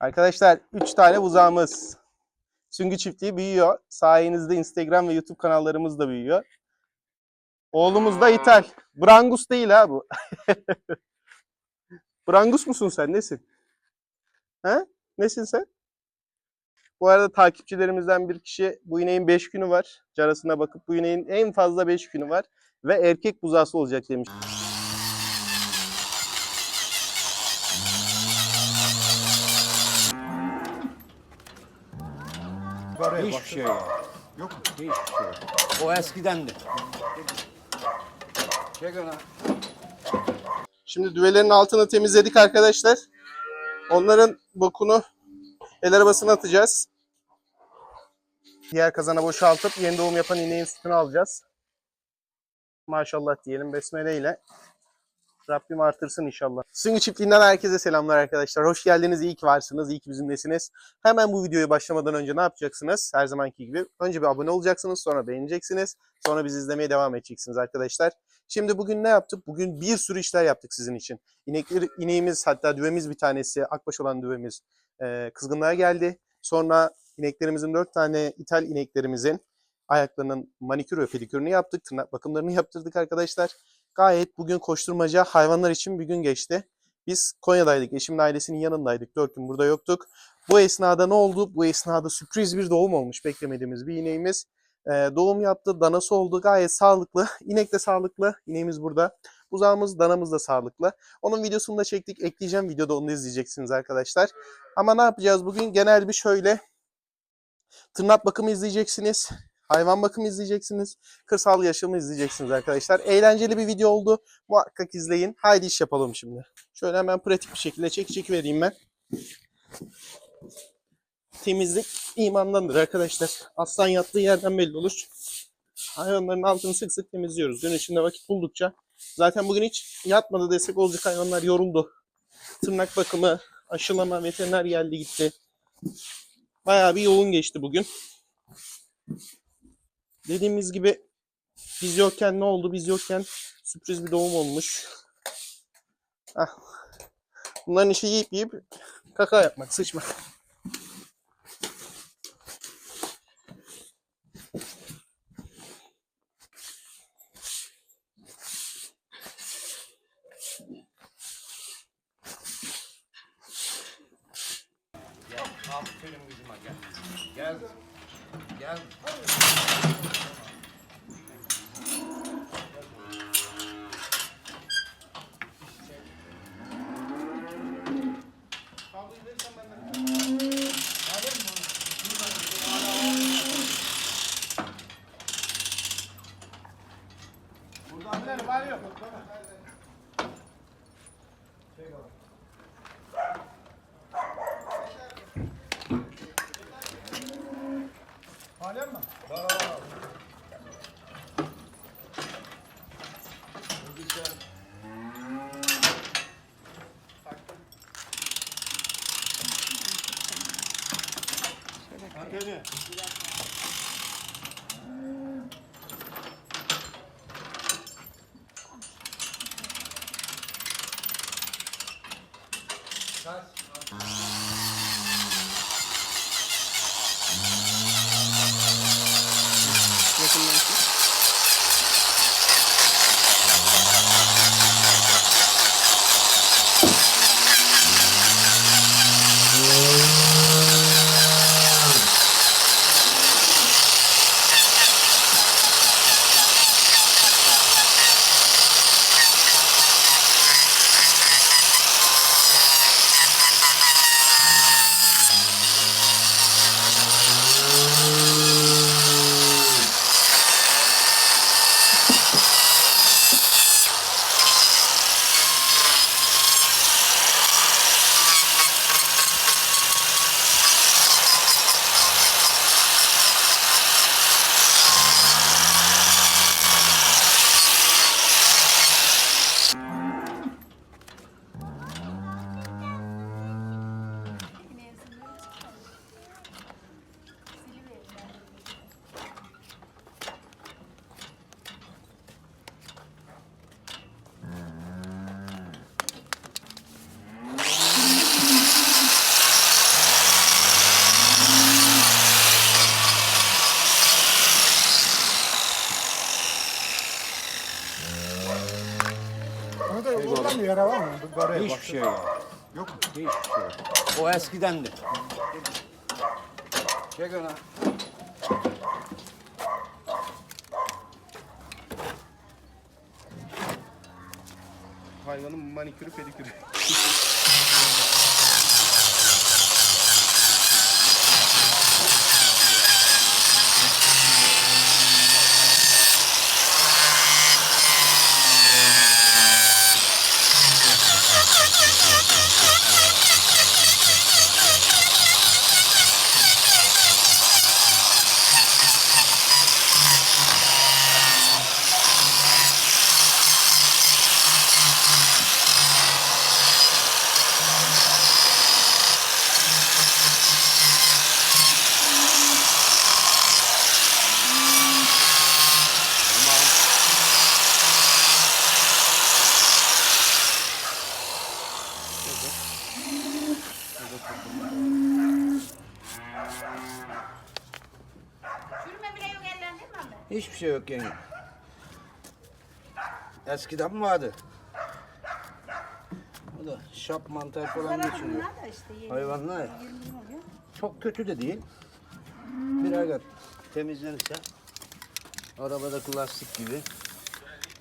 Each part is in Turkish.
Arkadaşlar 3 tane buzağımız. Süngü çiftliği büyüyor. Sayenizde Instagram ve YouTube kanallarımız da büyüyor. Oğlumuz da ithal. Brangus değil ha bu. Brangus musun sen? Nesin? He? Nesin sen? Bu arada takipçilerimizden bir kişi bu ineğin 5 günü var. Carasına bakıp bu ineğin en fazla 5 günü var. Ve erkek buzağısı olacak demiş. Hiçbir şey yok. Yok mu? Hiçbir şey yok. O eskidendi. Çek ona. Şimdi düvelerin altını temizledik arkadaşlar. Onların bokunu el arabasına atacağız. Diğer kazana boşaltıp yeni doğum yapan ineğin sütünü alacağız. Maşallah diyelim besmele ile. Rabbim artırsın inşallah. Süngü çiftliğinden herkese selamlar arkadaşlar. Hoş geldiniz, iyi ki varsınız, iyi ki bizimlesiniz. Hemen bu videoya başlamadan önce ne yapacaksınız? Her zamanki gibi önce bir abone olacaksınız, sonra beğeneceksiniz. Sonra bizi izlemeye devam edeceksiniz arkadaşlar. Şimdi bugün ne yaptık? Bugün bir sürü işler yaptık sizin için. İnekleri, ineğimiz hatta düvemiz bir tanesi, akbaş olan düvemiz e, kızgınlığa geldi. Sonra ineklerimizin dört tane ithal ineklerimizin ayaklarının manikür ve pedikürünü yaptık. Tırnak bakımlarını yaptırdık arkadaşlar. Gayet bugün koşturmaca hayvanlar için bir gün geçti. Biz Konya'daydık. Eşimin ailesinin yanındaydık. Dört gün burada yoktuk. Bu esnada ne oldu? Bu esnada sürpriz bir doğum olmuş. Beklemediğimiz bir ineğimiz. Ee, doğum yaptı. Danası oldu. Gayet sağlıklı. İnek de sağlıklı. İneğimiz burada. Buzağımız, danamız da sağlıklı. Onun videosunu da çektik. Ekleyeceğim videoda onu izleyeceksiniz arkadaşlar. Ama ne yapacağız bugün? Genel bir şöyle tırnak bakımı izleyeceksiniz. Hayvan bakımı izleyeceksiniz. Kırsal yaşamı izleyeceksiniz arkadaşlar. Eğlenceli bir video oldu. Muhakkak izleyin. Haydi iş yapalım şimdi. Şöyle hemen pratik bir şekilde çek çek vereyim ben. Temizlik imandandır arkadaşlar. Aslan yattığı yerden belli olur. Hayvanların altını sık sık temizliyoruz. Gün içinde vakit buldukça. Zaten bugün hiç yatmadı desek olacak hayvanlar yoruldu. Tırnak bakımı, aşılama, veteriner geldi gitti. Bayağı bir yoğun geçti bugün. Dediğimiz gibi biz yokken ne oldu? Biz yokken sürpriz bir doğum olmuş. Ah. Bunların işi yiyip yiyip kaka yapmak, sıçmak. ね。Yukarıya Hiçbir şey yok. Yok mu? Hiçbir şey yok. O eskidendi. Çek ona. Hayvanın manikürü pedikürü. Çürüme bile yok ellerinde mi abi? Hiçbir şey yok yenge. Eskiden vardı. Bu da şap mantar falan geçiriyor. Bunlar da işte yeni. Hayvanlar ya. Çok kötü de değil. Bir ayda temizlenirse arabadaki lastik gibi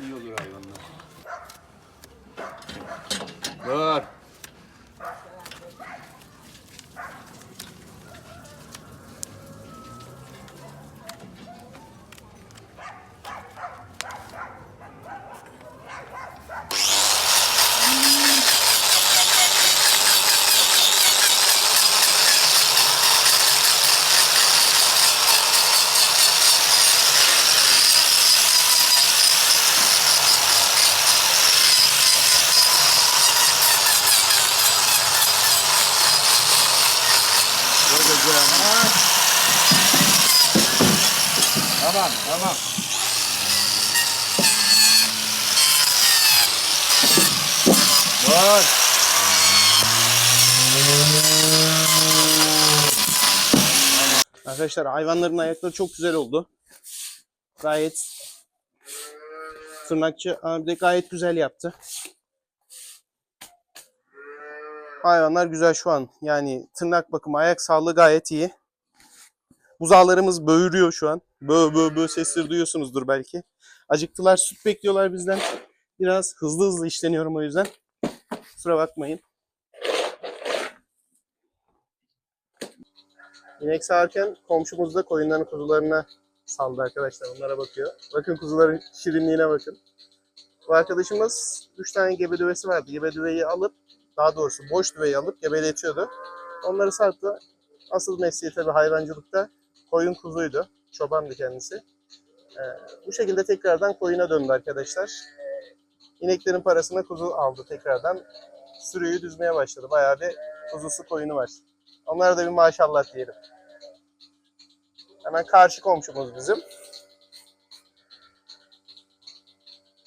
iyi olur hayvanlar. Dur kızım. Ha. Tamam, tamam. Dur. Arkadaşlar hayvanların ayakları çok güzel oldu. Gayet tırnakçı abi de gayet güzel yaptı. Hayvanlar güzel şu an. Yani tırnak bakımı, ayak sağlığı gayet iyi. Buzağlarımız böğürüyor şu an. Bö bö bö sesleri duyuyorsunuzdur belki. Acıktılar, süt bekliyorlar bizden. Biraz hızlı hızlı işleniyorum o yüzden. Kusura bakmayın. İnek sağarken komşumuz da koyunların kuzularına saldı arkadaşlar. Onlara bakıyor. Bakın kuzuların şirinliğine bakın. Bu arkadaşımız 3 tane gebe düvesi vardı. Gebe düveyi alıp daha doğrusu boş düveyi alıp gebeletiyordu. Onları sattı. Asıl mesleği tabii hayvancılıkta koyun kuzuydu. Çobandı kendisi. Ee, bu şekilde tekrardan koyuna döndü arkadaşlar. İneklerin parasına kuzu aldı tekrardan. Sürüyü düzmeye başladı. Bayağı bir kuzusu koyunu var. Onlara da bir maşallah diyelim. Hemen karşı komşumuz bizim.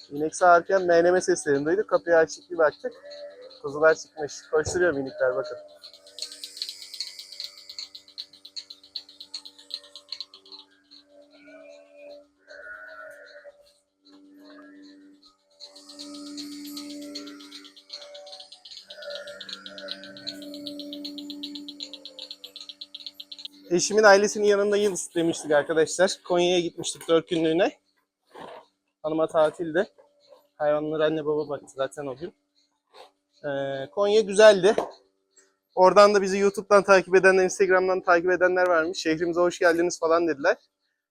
İnek sağarken meyneme seslerini duyduk. Kapıyı açtık bir baktık. Kuzular çıkmış. Koşturuyor minikler bakın. Eşimin ailesinin yanında yıl demiştik arkadaşlar. Konya'ya gitmiştik 4 günlüğüne. Hanıma tatilde. Hayvanlara anne baba baktı zaten o gün. Ee, Konya güzeldi. Oradan da bizi YouTube'dan takip edenler, Instagram'dan takip edenler varmış. Şehrimize hoş geldiniz falan dediler.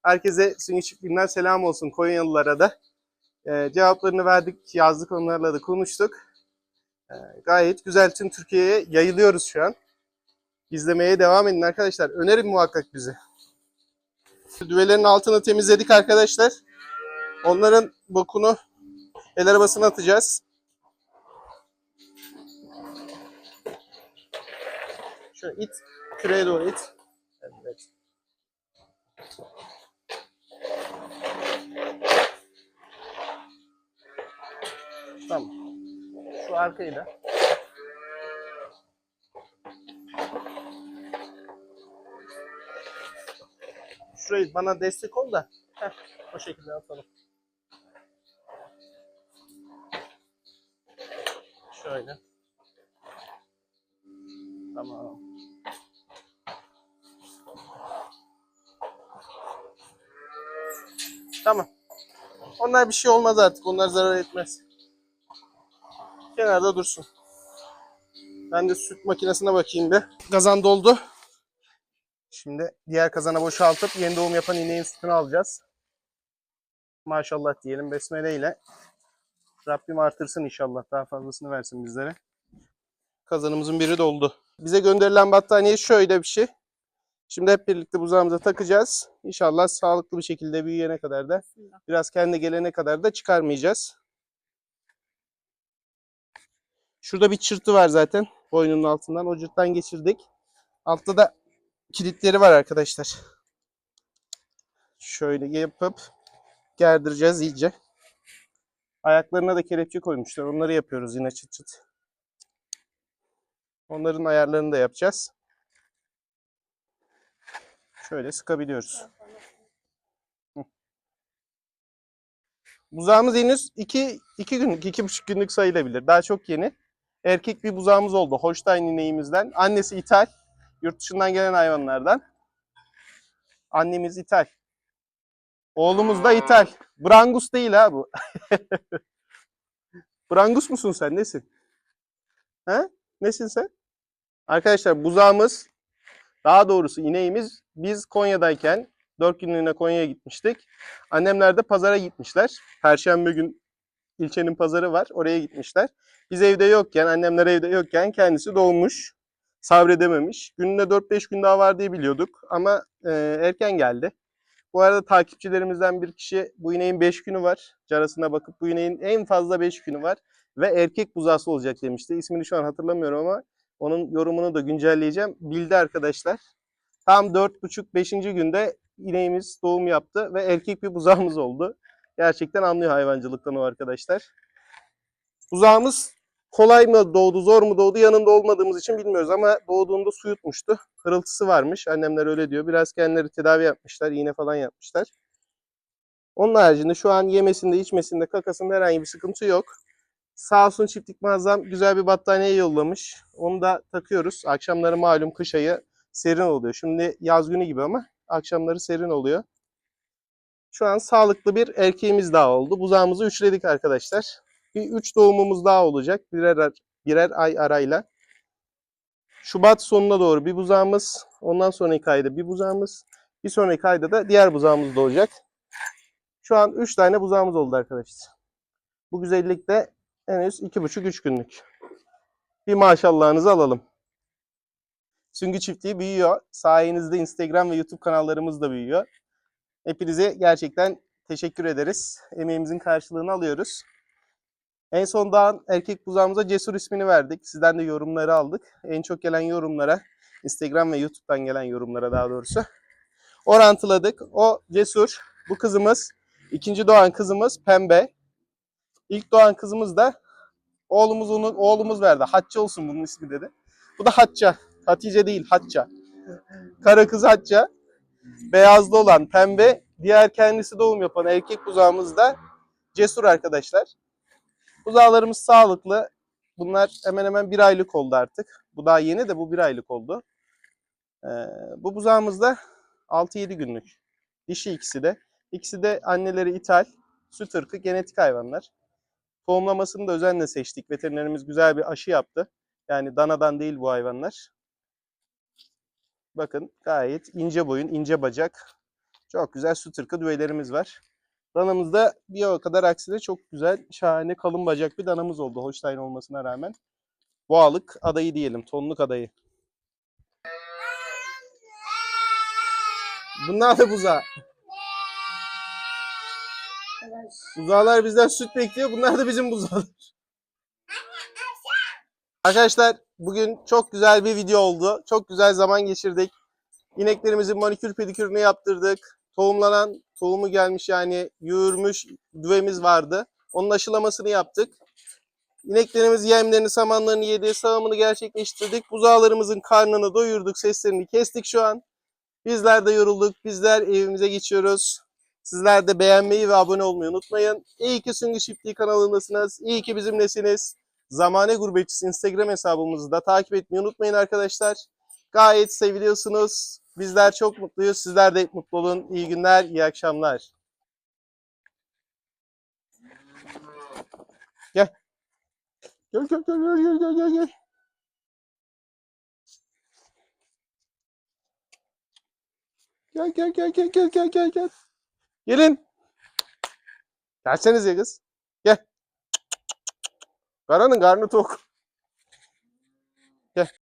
Herkese Sünni çiftliğinden selam olsun Konyalılara da. Ee, cevaplarını verdik, yazdık onlarla da konuştuk. Ee, gayet güzel tüm Türkiye'ye yayılıyoruz şu an. İzlemeye devam edin arkadaşlar. Önerin muhakkak bizi. Düvelerin altını temizledik arkadaşlar. Onların bokunu el arabasına atacağız. Şöyle it. Küreye doğru it. Evet. Tamam. Şu arkayı da. Şurayı bana destek ol da. Heh, o şekilde atalım. Şöyle. Tamam. Tamam. Onlar bir şey olmaz artık. Onlar zarar etmez. Kenarda dursun. Ben de süt makinesine bakayım bir. Kazan doldu. Şimdi diğer kazana boşaltıp yeni doğum yapan ineğin sütünü alacağız. Maşallah diyelim besmele ile. Rabbim artırsın inşallah. Daha fazlasını versin bizlere. Kazanımızın biri doldu. Bize gönderilen battaniye şöyle bir şey. Şimdi hep birlikte buzağımıza takacağız. İnşallah sağlıklı bir şekilde büyüyene kadar da biraz kendi gelene kadar da çıkarmayacağız. Şurada bir çırtı var zaten boynunun altından. O cırttan geçirdik. Altta da kilitleri var arkadaşlar. Şöyle yapıp gerdireceğiz iyice. Ayaklarına da kelepçe koymuşlar. Onları yapıyoruz yine çıt çıt. Onların ayarlarını da yapacağız. Şöyle sıkabiliyoruz. Buzağımız henüz 2 2 günlük, 2,5 günlük sayılabilir. Daha çok yeni. Erkek bir buzağımız oldu. Holstein ineğimizden. Annesi ithal. Yurt dışından gelen hayvanlardan. Annemiz ithal. Oğlumuz da ithal. Brangus değil ha bu. Brangus musun sen? Nesin? He? Nesin sen? Arkadaşlar buzağımız daha doğrusu ineğimiz biz Konya'dayken 4 günlüğüne Konya'ya gitmiştik. Annemler de pazara gitmişler. Perşembe gün ilçenin pazarı var. Oraya gitmişler. Biz evde yokken, annemler evde yokken kendisi doğmuş. Sabredememiş. Gününe 4-5 gün daha var diye biliyorduk. Ama e, erken geldi. Bu arada takipçilerimizden bir kişi bu ineğin 5 günü var. Carasına bakıp bu ineğin en fazla 5 günü var. Ve erkek buzağısı olacak demişti. İsmini şu an hatırlamıyorum ama onun yorumunu da güncelleyeceğim. Bildi arkadaşlar. Tam 4,5-5. günde ineğimiz doğum yaptı ve erkek bir buzağımız oldu. Gerçekten anlıyor hayvancılıktan o arkadaşlar. Buzağımız kolay mı doğdu, zor mu doğdu yanında olmadığımız için bilmiyoruz ama doğduğunda su yutmuştu. Hırıltısı varmış. Annemler öyle diyor. Biraz kendileri tedavi yapmışlar. iğne falan yapmışlar. Onun haricinde şu an yemesinde, içmesinde, kakasında herhangi bir sıkıntı yok. Sağ olsun çiftlik mağazam güzel bir battaniye yollamış. Onu da takıyoruz. Akşamları malum kış ayı serin oluyor. Şimdi yaz günü gibi ama akşamları serin oluyor. Şu an sağlıklı bir erkeğimiz daha oldu. Buzağımızı üçledik arkadaşlar. Bir üç doğumumuz daha olacak. Birer, birer ay arayla. Şubat sonuna doğru bir buzağımız. Ondan sonraki ayda bir buzağımız. Bir sonraki ayda da diğer buzağımız doğacak. Şu an 3 tane buzağımız oldu arkadaşlar. Bu güzellik de henüz 2,5-3 günlük. Bir maşallahınızı alalım. Süngü çiftliği büyüyor. Sayenizde Instagram ve YouTube kanallarımız da büyüyor. Hepinize gerçekten teşekkür ederiz. Emeğimizin karşılığını alıyoruz. En son doğan erkek buzağımıza Cesur ismini verdik. Sizden de yorumları aldık. En çok gelen yorumlara, Instagram ve YouTube'dan gelen yorumlara daha doğrusu orantıladık. O Cesur, bu kızımız, ikinci doğan kızımız Pembe. İlk doğan kızımız da oğlumuz onu oğlumuz verdi. Hatça olsun bunun ismi dedi. Bu da Hatça. Hatice değil Hatça. Kara kız Hatça. Beyazlı olan pembe. Diğer kendisi doğum yapan erkek buzağımız da cesur arkadaşlar. Buzağlarımız sağlıklı. Bunlar hemen hemen bir aylık oldu artık. Bu daha yeni de bu bir aylık oldu. Ee, bu buzağımız da 6-7 günlük. Dişi ikisi de. İkisi de anneleri ithal. Süt ırkı genetik hayvanlar. Tohumlamasını da özenle seçtik. Veterinerimiz güzel bir aşı yaptı. Yani danadan değil bu hayvanlar. Bakın gayet ince boyun, ince bacak. Çok güzel süt ırkı düvelerimiz var. Danamızda bir o kadar aksine çok güzel, şahane, kalın bacak bir danamız oldu Holstein olmasına rağmen. Boğalık adayı diyelim, tonluk adayı. Bunlar da buzağı. Buzağlar bizden süt bekliyor. Bunlar da bizim buzağlar. Arkadaşlar bugün çok güzel bir video oldu. Çok güzel zaman geçirdik. İneklerimizin manikür pedikürünü yaptırdık. Tohumlanan, tohumu gelmiş yani yoğurmuş düvemiz vardı. Onun aşılamasını yaptık. İneklerimiz yemlerini, samanlarını yedi, sağımını gerçekleştirdik. Buzağlarımızın karnını doyurduk, seslerini kestik şu an. Bizler de yorulduk. Bizler evimize geçiyoruz. Sizler de beğenmeyi ve abone olmayı unutmayın. İyi ki Süngü Çiftliği kanalındasınız. İyi ki bizimlesiniz. Zamane Gurbetçisi Instagram hesabımızı da takip etmeyi unutmayın arkadaşlar. Gayet seviliyorsunuz. Bizler çok mutluyuz. Sizler de mutlu olun. İyi günler, iyi akşamlar. Gel. Gel gel gel gel gel gel gel. Gel gel gel gel gel gel gel gel. Gelin. Gelsenize kız. Gel. Karanın karnı tok. Gel.